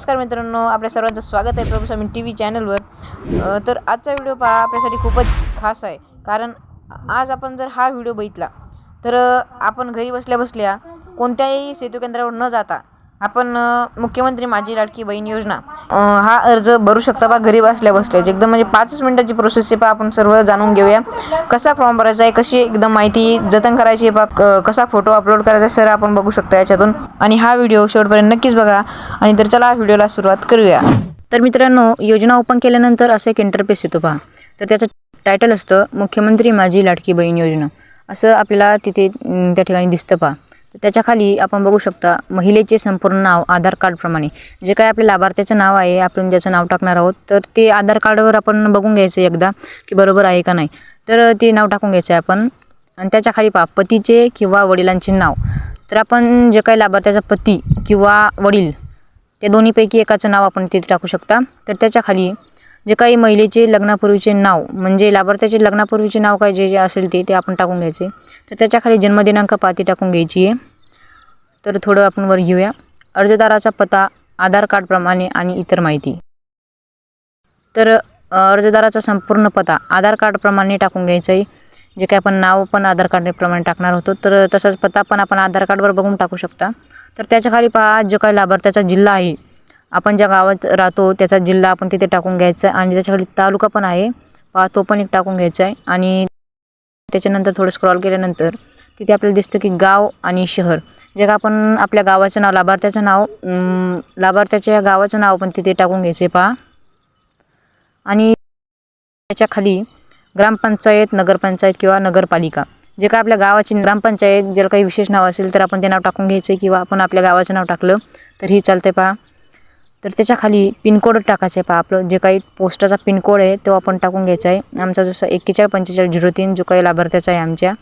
नमस्कार मित्रांनो आपल्या सर्वांचं स्वागत आहे प्रभू स्वामी टी व्ही चॅनलवर तर आजचा व्हिडिओ पहा आपल्यासाठी खूपच खास आहे. कारण आज आपण जर हा व्हिडिओ बघितला तर आपण घरी बसल्या बसल्या कोणत्याही सेतू केंद्रावर न जाता आपण मुख्यमंत्री माझी लाडकी बहीण योजना हा अर्ज भरू शकता बा? घरी बसल्या. बसल्याच एकदम म्हणजे पाचच मिनिटाची प्रोसेस आहे पा आपण सर्व जाणून घेऊया. कसा फॉर्म भरायचा आहे? कशी एकदम माहिती जतन करायची आहे पा क- कसा फोटो अपलोड करायचा आहे? सर आपण बघू शकता याच्यातून. आणि हा व्हिडिओ शेवटपर्यंत नक्कीच बघा. आणि तर चला व्हिडिओला सुरुवात करूया. तर मित्रांनो योजना ओपन केल्यानंतर असं एक इंटरफेस येतो पहा तर त्याचं टायटल असतं मुख्यमंत्री माझी लाडकी बहीण योजना. असं आपल्याला तिथे त्या ठिकाणी दिसतं पहा त्याच्याखाली आपण बघू शकता महिलेचे संपूर्ण नाव आधार कार्डप्रमाणे जे काय आपल्या लाभार्थ्याचं नाव आहे आपण ज्याचं नाव टाकणार आहोत तर ते आधार कार्डवर आपण बघून घ्यायचं एकदा की बरोबर आहे का नाही. तर ते नाव टाकून घ्यायचं आहे आपण. आणि त्याच्याखाली पहा पतीचे किंवा वडिलांचे नाव. तर आपण जे काही लाभार्थ्याचा पती किंवा वडील त्या दोन्हीपैकी एकाचं नाव आपण तिथे टाकू शकता. तर त्याच्याखाली जे काही महिलेचे लग्नापूर्वीचे नाव म्हणजे लाभार्थ्याचे लग्नापूर्वीचे नाव काय जे जे असेल ते ते आपण टाकून घ्यायचे. तर त्याच्याखाली जन्मदिनांक पाती टाकून घ्यायची आहे. तर थोडं आपण वर घेऊया. अर्जदाराचा पत्ता आधार कार्डप्रमाणे आणि इतर माहिती. तर अर्जदाराचा संपूर्ण पत्ता आधार कार्डप्रमाणे टाकून घ्यायचं आहे. जे काय आपण नाव पण आधार कार्डप्रमाणे टाकणार होतो तर तसाच पत्ता पण आपण आधार कार्डवर बघून टाकू शकता. तर त्याच्याखाली पहा जो काही लाभार्थ्याचा जिल्हा आहे आपण ज्या गावात राहतो त्याचा जिल्हा आपण तिथे टाकून घ्यायचा आहे आणि त्याच्याखाली तालुका पण आहे. पहा तो पण एक टाकून घ्यायचा आहे आणि त्याच्यानंतर थोडं स्क्रॉल केल्यानंतर तिथे आपल्याला दिसतं की गाव आणि शहर. जे का आपण आपल्या गावाचं नाव लाभार्थ्याचं नाव लाभार्थ्याच्या लाभार्थ्याच्या गावाचं नाव पण तिथे टाकून घ्यायचे पहा. आणि त्याच्याखाली ग्रामपंचायत नगरपंचायत किंवा नगरपालिका. जे काय आपल्या गावाची ग्रामपंचायत ज्याला काही विशेष नाव असेल तर आपण ते नाव टाकून घ्यायचं किंवा आपण आपल्या गावाचं नाव टाकलं तरीही चालते पहा. तर त्याच्याखाली पिनकोड टाकायचं आहे पहा आपलं. जे काही पोस्टाचा पिनकोड आहे तो आपण टाकून घ्यायचा आहे. आमचा जसं एक्केचाळीस पंचेचाळीस झिरो तीन जो काही लाभार्थ्याचा आहे आमच्या.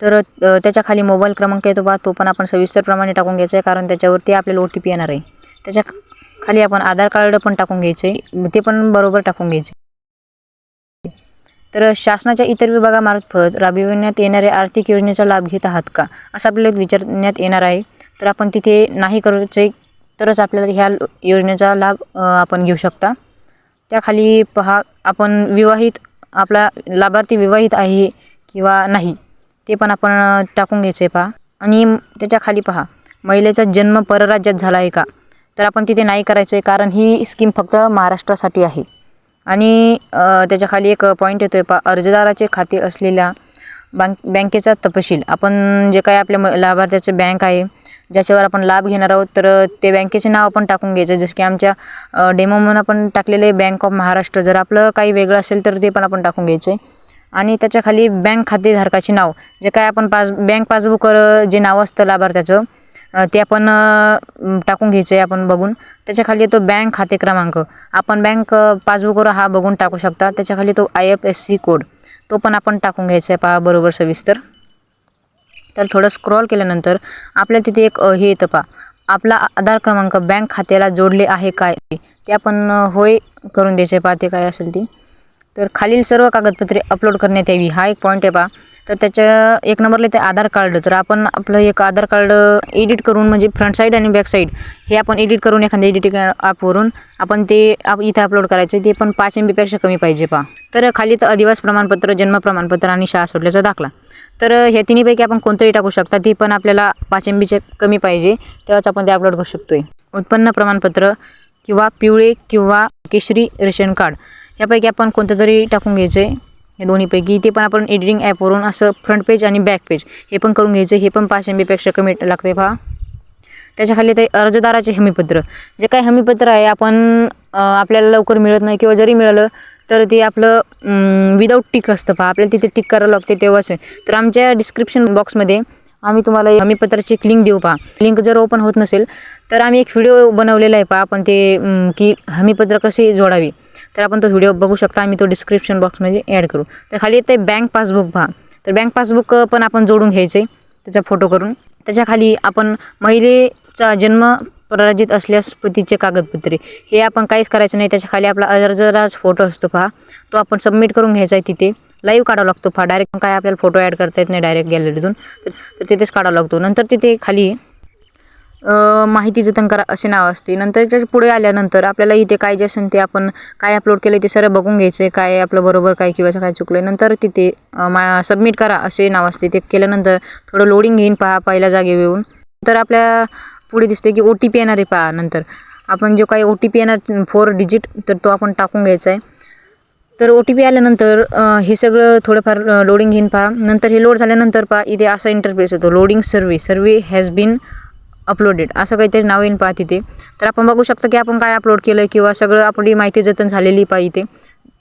तर त्याच्याखाली त्याच्याखाली मोबाईल क्रमांक येतो बा तो पण आपण सविस्तरप्रमाणे टाकून घ्यायचा आहे कारण त्याच्यावरती आपल्याला ओ टी पी येणार आहे. त्याच्याखाली आपण आधार कार्ड पण टाकून घ्यायचं आहे. ते पण बरोबर टाकून घ्यायचे तर शासनाच्या इतर विभागामार्फत राबविण्यात येणाऱ्या आर्थिक योजनेचा लाभ घेत आहात का? असं आपल्याला एक विचारण्यात येणार आहे. तर आपण तिथे नाही करायचं तरच आपल्याला ह्या योजनेचा लाभ आपण घेऊ शकता. त्याखाली पहा आपण विवाहित आपला लाभार्थी विवाहित आहे किंवा नाही ते पण आपण टाकून घ्यायचं आहे पहा. आणि त्याच्याखाली पहा महिलेचा जन्म परराज्यात झाला आहे का? तर आपण तिथे नाही करायचं आहे कारण ही स्कीम फक्त महाराष्ट्रासाठी आहे. आणि त्याच्याखाली एक पॉईंट येतो आहे पहा अर्जदाराचे खाते असलेल्या बँक बँकेचा तपशील. आपण जे काही आपल्या म लाभार्थ्याचे बँक आहे ज्याच्यावर आपण लाभ घेणार आहोत तर ते बँकेचे नाव आपण टाकून घ्यायचं. जसं की आमच्या डेमो म्हणून आपण टाकलेले बँक ऑफ महाराष्ट्र जर आपलं काही वेगळं असेल तर ते पण आपण टाकून घ्यायचं आहे. आणि त्याच्याखाली बँक खातेधारकाचे नाव. जे काय आपण पास बँक पासबुकवर जे नाव असतं लाभार्थ्याचं ते आपण टाकून घ्यायचं आहे आपण बघून. त्याच्याखाली येतो बँक खाते क्रमांक. आपण बँक पासबुकवर हा बघून टाकू शकता. त्याच्याखाली तो I F S C code तो पण आपण टाकून घ्यायचा आहे. पहा बरोबर सविस्तर. तर थोडं स्क्रॉल केल्यानंतर आपल्या तिथे एक हे येतं पहा. आपला आधार क्रमांक बँक खात्याला जोडले आहे काय? ते आपण होय करून द्यायचे. पा ते काय असेल ती. तर खालील सर्व कागदपत्रे अपलोड करण्यात यावी. हा एक पॉईंट आहे पहा. तर त्याच्या एक नंबरला ते आधार कार्ड तर आपण आपलं एक आधार कार्ड एडिट करून म्हणजे फ्रंट साईड आणि बॅक साईड हे आपण एडिट करून एखाद्या एडिटिंग ॲपवरून आपण ते आप इथे अपलोड करायचे. ते पण पाच एम बीपेक्षा कमी पाहिजे पहा. तर खाली तर अधिवास प्रमाणपत्र जन्म प्रमाणपत्र आणि शाळा सोडल्याचा दाखला. तर ह्या तिन्हीपैकी आपण कोणतंही टाकू शकता ते पण आपल्याला पाच एम बीचे कमी पाहिजे. तेव्हाच आपण ते अपलोड करू शकतो उत्पन्न प्रमाणपत्र किंवा पिवळे किंवा केशरी रेशन कार्ड यापैकी आपण कोणतं तरी टाकून घ्यायचं आहे या दोन्हीपैकी. ते पण आपण एडिटिंग ॲपवरून असं फ्रंट पेज आणि बॅक पेज हे पण करून घ्यायचं. हे पण पाच एम बीपेक्षा कमी लागते पहा. त्याच्याखाली ते अर्जदाराचे हमीपत्र. जे काही हमीपत्र आहे आपण आपल्याला लवकर मिळत नाही किंवा जरी मिळालं तर ते आपलं विदाऊट टिक असतं पहा. आपल्याला तिथे टिक करावं लागते तेव्हाच आहे. तर आमच्या डिस्क्रिप्शन बॉक्समध्ये आम्ही तुम्हाला हमीपत्राची एक लिंक देऊ पहा. लिंक जर ओपन होत नसेल तर आम्ही एक व्हिडिओ बनवलेला आहे पहा. आपण ते की हमीपत्र कसे जोडावे. तर आपण तो व्हिडिओ बघू शकता. आम्ही तो डिस्क्रिप्शन बॉक्समध्ये ॲड करू. तर खाली येते बँक पासबुक पहा तर बँक पासबुक पण आपण जोडून घ्यायचं आहे त्याचा फोटो करून. त्याच्याखाली आपण महिलेचा जन्म पराजित असल्यास पतीचे कागदपत्रे. हे आपण काहीच करायचं नाही. त्याच्याखाली आपला अर्जदाराचा फोटो असतो पहा तो आपण सबमिट करून घ्यायचा आहे तिथे. लाईव्ह काढावा लागतो पहा डायरेक्ट काय आपल्याला फोटो ॲड करता येत नाही डायरेक्ट गॅलरीतून तर तिथेच काढावा लागतो. नंतर तिथे खाली माहिती जतन करा असे नाव असते. नंतर त्याच्या पुढे आल्यानंतर आपल्याला इथे काय जे असेल ते आपण काय अपलोड केलं ते सर्व बघून घ्यायचं आहे काय आपलं बरोबर काय किंवा काय चुकलं आहे नंतर तिथे मा सबमिट करा असे नाव असते. ते केल्यानंतर थोडं लोडिंग घेईन पहा पहिल्या जागेवरून नंतर आपल्या पुढे दिसते की ओ टी पी येणार आहे पहा नंतर. आपण जो काही ओ टी पी येणार फोर डिजिट तर तो आपण टाकून घ्यायचा आहे तर ओ टी पी आल्यानंतर हे सगळं थोडंफार लोडिंग घेईन पहा. नंतर हे लोड झाल्यानंतर पहा इथे असा इंटरफेस येतो. Loading survey survey has been uploaded असं काहीतरी नाव येईन पहा तिथे तर आपण बघू शकतो की आपण काय अपलोड केलं किंवा सगळं आपली माहिती जतन झालेली पहा इथे.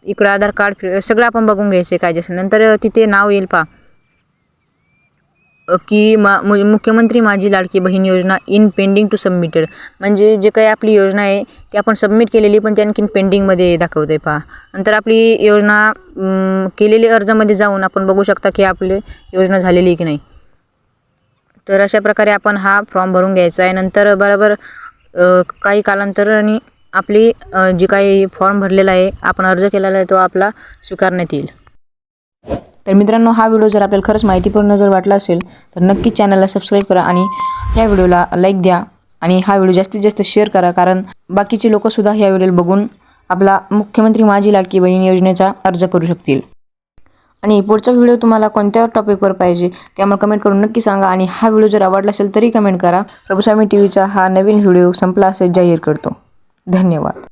इकडं आधार कार्ड सगळं आपण बघून घ्यायचं आहे काय जसं नंतर तिथे नाव येईल पहा. की मा मु- मुख्यमंत्री माझी लाडकी बहीण योजना इन पेंडिंग टू सबमिटेड म्हणजे जे काही आपली योजना आहे ती आपण सबमिट केलेली पण ती आणखीन पेंडिंगमध्ये दाखवते पहा. नंतर आपली योजना केलेली अर्जामध्ये जाऊन आपण बघू शकता की आपली योजना झालेली आहे की नाही. तर अशा प्रकारे आपण हा फॉर्म भरून घ्यायचा आहे. नंतर बरोबर काही कालांतराने आपली जी काही फॉर्म भरलेला आहे आपण अर्ज केलेला आहे तो आपला स्वीकारण्यात येईल. तर मित्रांनो हा व्हिडिओ जर आपल्याला खरंच माहितीपूर्ण जर वाटला असेल तर नक्कीच चॅनलला सबस्क्राईब करा आणि ह्या व्हिडिओला लाईक द्या आणि हा व्हिडिओ जास्तीत जास्त शेअर करा. कारण बाकीचे लोकंसुद्धा ह्या व्हिडिओला बघून आपला मुख्यमंत्री माझी लाडकी बहीण योजनेचा अर्ज करू शकतील. आणि पुढचा व्हिडिओ तुम्हाला कोणत्या टॉपिकवर पाहिजे ते आम्हाला कमेंट करून नक्की सांगा. आणि हा व्हिडिओ जर आवडला असेल तरी कमेंट करा. प्रभूस्वामी टी व्हीचा हा नवीन व्हिडिओ संपला असेल जाहीर करतो. धन्यवाद.